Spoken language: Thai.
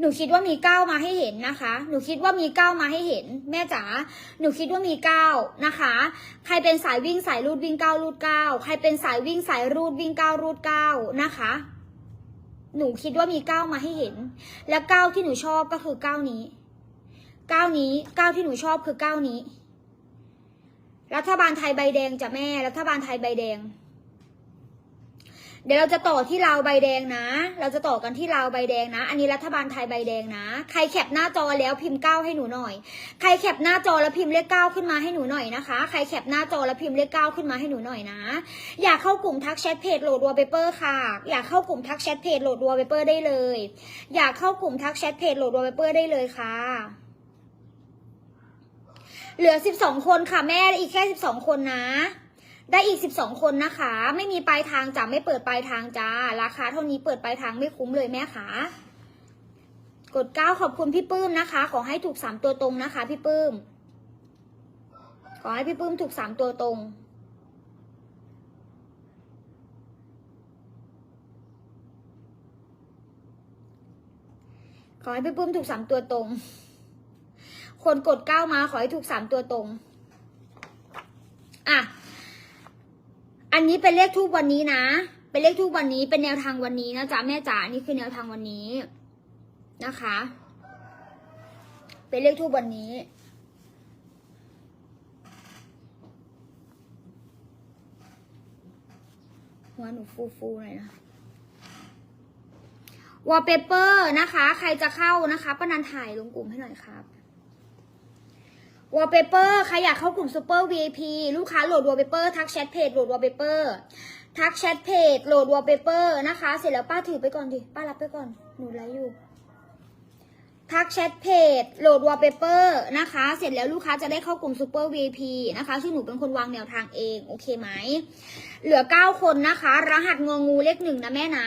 หนูคิดว่ามีเก้ามาให้เห็นนะคะ หนูคิดว่ามีเก้ามาให้เห็น แม่จ๋า หนูคิดว่ามีเก้านะคะ ใครเป็นสายวิ่งสายรูดวิ่งเก้ารูดเก้าใครเป็นสายวิ่งสายรูดวิ่งเก้ารูดเก้านะคะ หนูคิดว่ามีเก้ามาให้เห็น และเก้าที่หนูชอบก็คือเก้านี้ เก้านี้เก้าที่หนูชอบคือเก้านี้ รัฐบาลไทยใบแดงจ้ะแม่ รัฐบาลไทยใบแดง เดี๋ยวเราจะต่อที่ลาวใบแดงนะ เราจะต่อกันที่ลาวใบแดงนะ อันนี้รัฐบาลไทยใบแดงนะ ใครแคปหน้าจอแล้วพิมพ์เก้าให้หนูหน่อย ใครแคปหน้าจอแล้วพิมพ์เลขเก้าขึ้นมาให้หนูหน่อยนะคะ ใครแคปหน้าจอแล้วพิมพ์เลขเก้าขึ้นมาให้หนูหน่อยนะ อยากเข้ากลุ่มทักแชทเพจโหลดวอลเปเปอร์ค่ะ อยากเข้ากลุ่มทักแชทเพจโหลดวอลเปเปอร์ได้เลย อยากเข้ากลุ่มทักแชทเพจโหลดวอลเปเปอร์ได้เลยค่ะเหลือสิบสองคนค่ะแม่ อีกแค่สิบสองคนนะ ได้อีกสิบสองคนนะคะ ไม่มีปลายทางจ้ะไม่เปิดปลายทางจ้า ราคาเท่านี้เปิดปลายทางไม่คุ้มเลยแม่ค่ะกดเก้าขอบคุณพี่ปื้มนะคะ ขอให้ถูกสามตัวตรงนะคะ พี่ปื้ม ขอให้พี่ปื้มถูกสามตัวตรง ขอให้พี่ปื้มถูกสามตัวตรง คนกดเก้ามาขอให้ถูกสามตัวตรง อะ อันนี้เป็นเลขทูบวันนี้นะ เป็นเลขทูบวันนี้ เป็นแนวทางวันนี้นะจ๊ะแม่จ๋า นี่คือแนวทางวันนี้นะคะ เป็นเลขทูบวันนี้ หัวหนูฟูฟูหน่อยนะวอลเปเปอร์นะคะ ใครจะเข้านะคะป้านันถ่ายลงกลุ่มให้หน่อยครับ วอลเปเปอร์ใครอยากเข้ากลุ่มซูเปอร์ VIP ลูกค้าโหลดวอลเปเปอร์ทักแชทเพจโหลดวอลเปเปอร์ทักแชทเพจโหลดวอลเปเปอร์นะคะ เสร็จแล้วป้าถือไปก่อนดิ ป้ารับไปก่อน หนูไลฟ์อยู่ ทักแชทเพจโหลดวอลเปเปอร์นะคะ เสร็จแล้วลูกค้าจะได้เข้ากลุ่มซูเปอร์ VIP นะคะซึ่งหนูเป็นคนวางแนวทางเอง โอเคไหม เหลือ 9 คนนะคะ รหัสงองูเลขหนึ่งนะแม่นะ